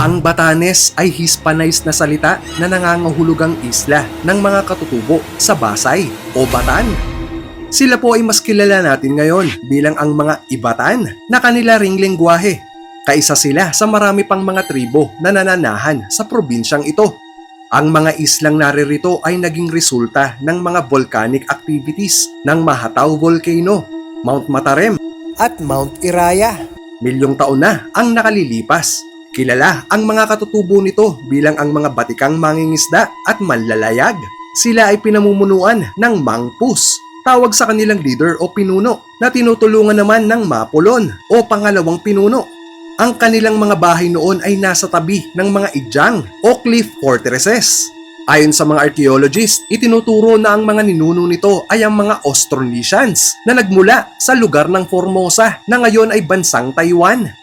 Ang Batanes ay Hispanized na salita na nangangahulugang isla ng mga katutubo sa Basay o Batan. Sila po ay mas kilala natin ngayon bilang ang mga Ibatan na kanila ring lengguwahe. Kaisa sila sa marami pang mga tribo na nananahan sa probinsyang ito. Ang mga islang naririto ay naging resulta ng mga volcanic activities ng Mahatao Volcano, Mount Matarem at Mount Iraya. Milyong taon na ang nakalilipas. Kilala ang mga katutubo nito bilang ang mga batikang mangingisda at manlalayag. Sila ay pinamumunuan ng Mangpus, tawag sa kanilang leader o pinuno na tinutulungan naman ng Mapolon o pangalawang pinuno. Ang kanilang mga bahay noon ay nasa tabi ng mga idyang o cliff fortresses. Ayon sa mga archaeologists, itinuturo na ang mga ninuno nito ay ang mga Austronesians na nagmula sa lugar ng Formosa na ngayon ay bansang Taiwan.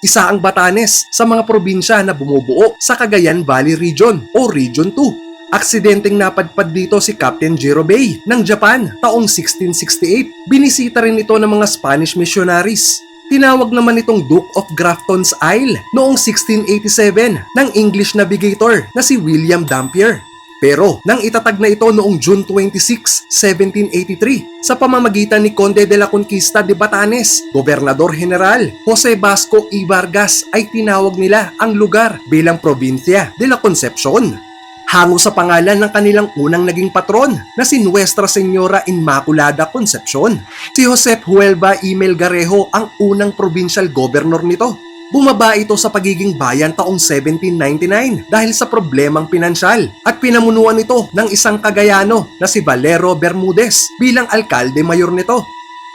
Isa ang Batanes sa mga probinsya na bumubuo sa Cagayan Valley Region o Region 2. Aksidenteng napadpad dito si Captain Jirobei ng Japan taong 1668. Binisita rin ito ng mga Spanish missionaries. Tinawag naman itong Duke of Grafton's Isle noong 1687 ng English navigator na si William Dampier. Pero nang itatag na ito noong June 26, 1783 sa pamamagitan ni Conde de la Conquista de Batanes, Gobernador General Jose Vasco y Vargas ay tinawag nila ang lugar bilang Provincia de la Concepcion hango sa pangalan ng kanilang unang naging patron na si Nuestra Señora Inmaculada Concepcion. Si Josep Huelva y Melgarejo ang unang provincial governor nito. Bumaba ito sa pagiging bayan taong 1799 dahil sa problemang pinansyal at pinamunuan ito ng isang Kagayano na si Valero Bermudez bilang alkalde mayor nito.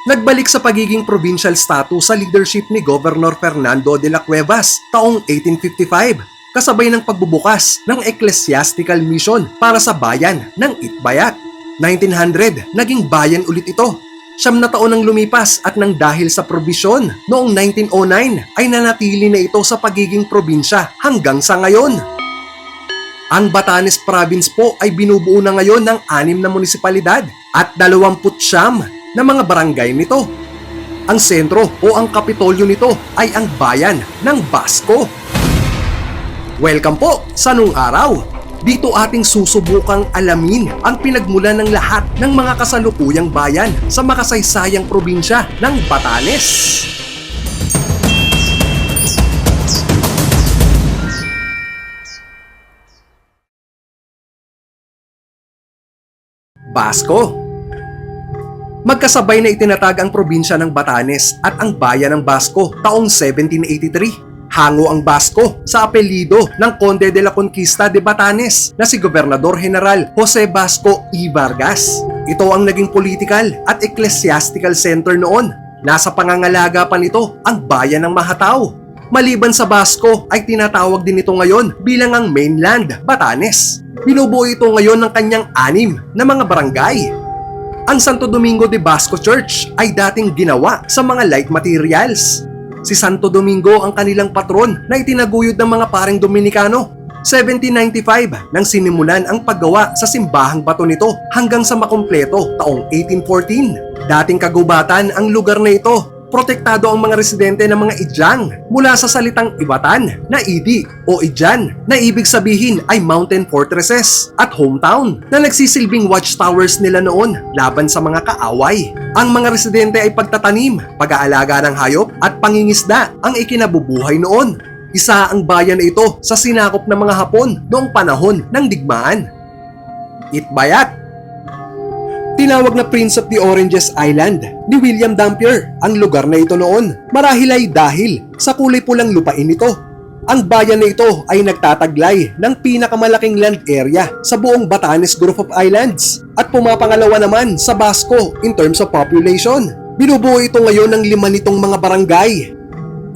Nagbalik sa pagiging provincial status sa leadership ni Governor Fernando de la Cuevas taong 1855 kasabay ng pagbubukas ng ecclesiastical mission para sa bayan ng Itbayat. 1900, naging bayan ulit ito. Siyam na taon ang lumipas at nang dahil sa probisyon, noong 1909 ay nanatili na ito sa pagiging probinsya hanggang sa ngayon. Ang Batanes Province po ay binubuo na ngayon ng anim na munisipalidad at 29 na mga barangay nito. Ang sentro o ang kapitolyo nito ay ang bayan ng Basco. Welcome po sa Nung Araw. Dito ating susubukang alamin ang pinagmulan ng lahat ng mga kasalukuyang bayan sa makasaysayang probinsya ng Batanes. Basco Magkasabay na itinatag ang probinsya ng Batanes at ang bayan ng Basco taong 1783 hango ang Basco sa apelido ng Conde de la Conquista de Batanes na si Gobernador General Jose Basco y Vargas. Ito ang naging political at ecclesiastical center noon. Nasa pangangalaga pa nito ang bayan ng Mahatao. Maliban sa Basco ay tinatawag din ito ngayon bilang ang mainland Batanes. Binubuo ito ngayon ng kanyang anim na mga barangay ang Santo Domingo de Basco Church ay dating ginawa sa mga light materials. Si Santo Domingo ang kanilang patron na itinaguyod ng mga paring Dominikano. 1795 nang sinimulan ang paggawa sa simbahang bato nito hanggang sa makumpleto taong 1814. Dating kagubatan ang lugar na ito protektado ang mga residente ng mga Idyang mula sa salitang Ibatan na Idi o Idyan na ibig sabihin ay mountain fortresses at hometown na nagsisilbing watchtowers nila noon laban sa mga kaaway. Ang mga residente ay pagtatanim, pag-aalaga ng hayop at pangingisda ang ikinabubuhay noon. Isa ang bayan ito sa sinakop ng mga Hapon noong panahon ng digmaan. Itbayat Tinawag na Prince of the Oranges Island ni William Dampier ang lugar na ito noon. Marahil ay dahil sa kulay pulang lupain nito. Ang bayan na ito ay nagtataglay ng pinakamalaking land area sa buong Batanes Group of Islands at pumapangalawa naman sa Basco in terms of population. Binubuo ito ngayon ng lima nitong mga barangay.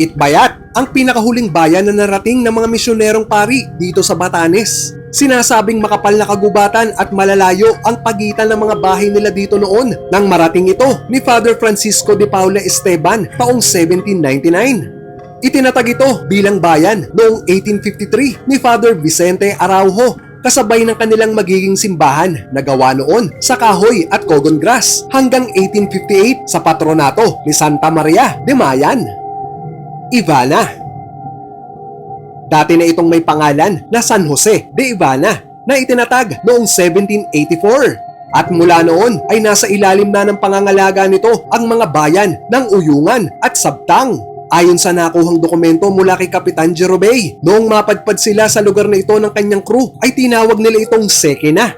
Itbayat, ang pinakahuling bayan na narating ng mga misyonerong pari dito sa Batanes. Sinasabing makapal na kagubatan at malalayo ang pagitan ng mga bahay nila dito noon nang marating ito ni Father Francisco de Paula Esteban taong 1799. Itinatag ito bilang bayan noong 1853 ni Father Vicente Araujo kasabay ng kanilang magiging simbahan na gawa noon sa kahoy at cogon grass hanggang 1858 sa patronato ni Santa Maria de Mayan. Ivana Dati na itong may pangalan na San Jose de Ivana na itinatag noong 1784. At mula noon ay nasa ilalim na ng pangangalaga nito ang mga bayan ng Uyungan at Sabtang. Ayon sa nakuhang dokumento mula kay Kapitan Jerobey, noong mapadpad sila sa lugar na ito ng kanyang crew ay tinawag nila itong Seke na.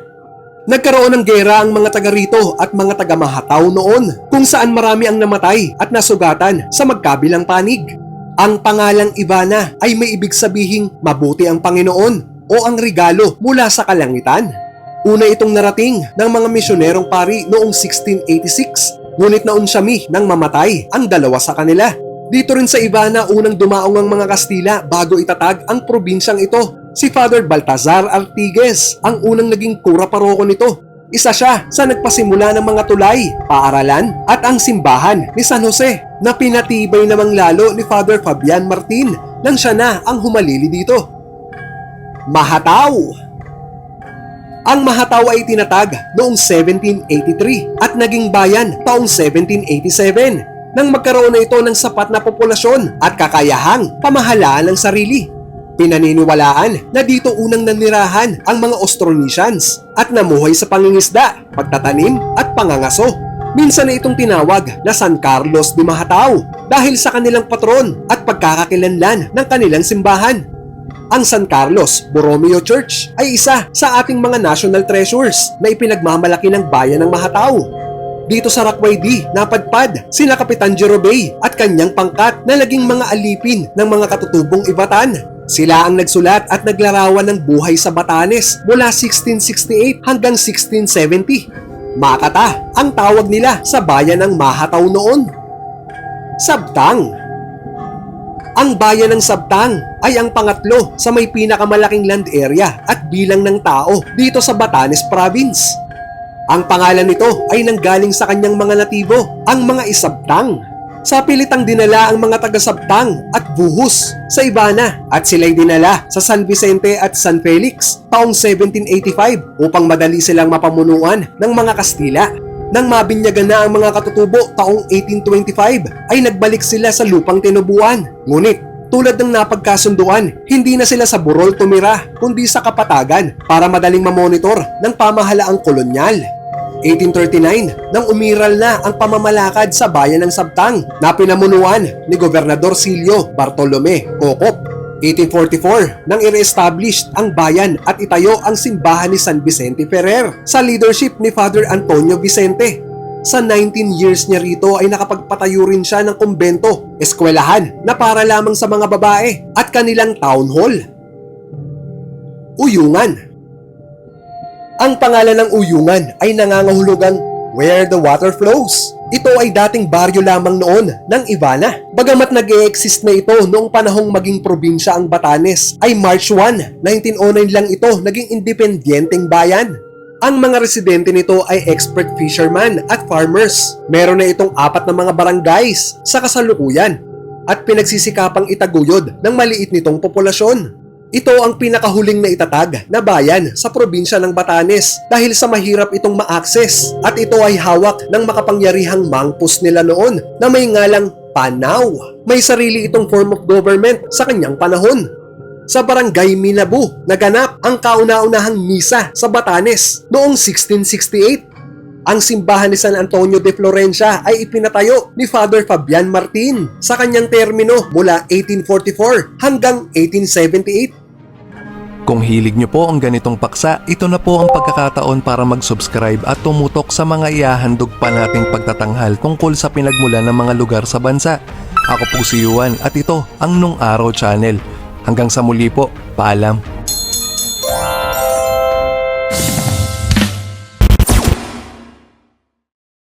Nagkaroon ng gera ang mga taga rito at mga taga Mahataw noon kung saan marami ang namatay at nasugatan sa magkabilang panig. Ang pangalang Ivana ay may ibig sabihing mabuti ang Panginoon o ang regalo mula sa kalangitan. Una itong narating ng mga misyonerong pari noong 1686 ngunit naunsyami nang mamatay ang dalawa sa kanila. Dito rin sa Ivana unang dumaong ang mga Kastila bago itatag ang probinsyang ito. Si Father Baltazar Artigues ang unang naging kura paroko nito. Isa siya sa nagpasimula ng mga tulay, paaralan at ang simbahan ni San Jose na pinatibay namang lalo ni Father Fabian Martin nang siya na ang humalili dito. Mahataw Ang Mahataw ay tinatag noong 1783 at naging bayan taong 1787 nang magkaroon na ito ng sapat na populasyon at kakayahang pamahalaan ng sarili. Pinaniniwalaan na dito unang nanirahan ang mga Austronesians at namuhay sa pangingisda, pagtatanim at pangangaso. Minsan na itong tinawag na San Carlos de Mahatao dahil sa kanilang patron at pagkakakilanlan ng kanilang simbahan. Ang San Carlos Borromeo Church ay isa sa ating mga national treasures na ipinagmamalaki ng bayan ng Mahatao. Dito sa Rockway D, napadpad sina Kapitan Jerobey at kanyang pangkat na naging mga alipin ng mga katutubong ibatan. Sila ang nagsulat at naglarawan ng buhay sa Batanes mula 1668 hanggang 1670. Makata ang tawag nila sa bayan ng Mahataw noon. Sabtang Ang bayan ng Sabtang ay ang pangatlo sa may pinakamalaking land area at bilang ng tao dito sa Batanes Province. Ang pangalan nito ay nanggaling sa kanyang mga natibo, ang mga Isabtang. Sa pilitang dinala ang mga taga-Sabtang at Buhos sa Ibana at sila'y dinala sa San Vicente at San Felix taong 1785 upang madali silang mapamunuan ng mga Kastila. Nang mabinyagan na ang mga katutubo taong 1825 ay nagbalik sila sa lupang tinubuan. Ngunit tulad ng napagkasunduan, hindi na sila sa burol tumira kundi sa kapatagan para madaling mamonitor ng pamahalaang kolonyal. 1839 nang umiral na ang pamamalakad sa bayan ng Sabtang na pinamunuan ni Gobernador Silio Bartolome Cocop. 1844 nang i-establish ang bayan at itayo ang simbahan ni San Vicente Ferrer sa leadership ni Father Antonio Vicente. Sa 19 years niya rito ay nakapagpatayo rin siya ng kumbento, eskwelahan na para lamang sa mga babae at kanilang town hall. Uyungan ang pangalan ng Uyungan ay nangangahulugang Where the Water Flows. Ito ay dating baryo lamang noon ng Ivana. Bagamat nag exist na ito noong panahong maging probinsya ang Batanes, ay March 1, 1909 lang ito naging independyenteng bayan. Ang mga residente nito ay expert fisherman at farmers. Meron na itong apat na mga barangays sa kasalukuyan at pinagsisikapang itaguyod ng maliit nitong populasyon. Ito ang pinakahuling na itatag na bayan sa probinsya ng Batanes dahil sa mahirap itong ma-access at ito ay hawak ng makapangyarihang mangpus nila noon na may ngalang Panaw. May sarili itong form of government sa kanyang panahon. Sa barangay Minabu, naganap ang kauna-unahang misa sa Batanes noong 1668. Ang simbahan ni San Antonio de Florencia ay ipinatayo ni Father Fabian Martin sa kanyang termino mula 1844 hanggang 1878 Kung hilig nyo po ang ganitong paksa, ito na po ang pagkakataon para mag-subscribe at tumutok sa mga iahandog pa nating pagtatanghal tungkol sa pinagmulan ng mga lugar sa bansa. Ako po si Yuan at ito ang Nung Araw Channel. Hanggang sa muli po, paalam.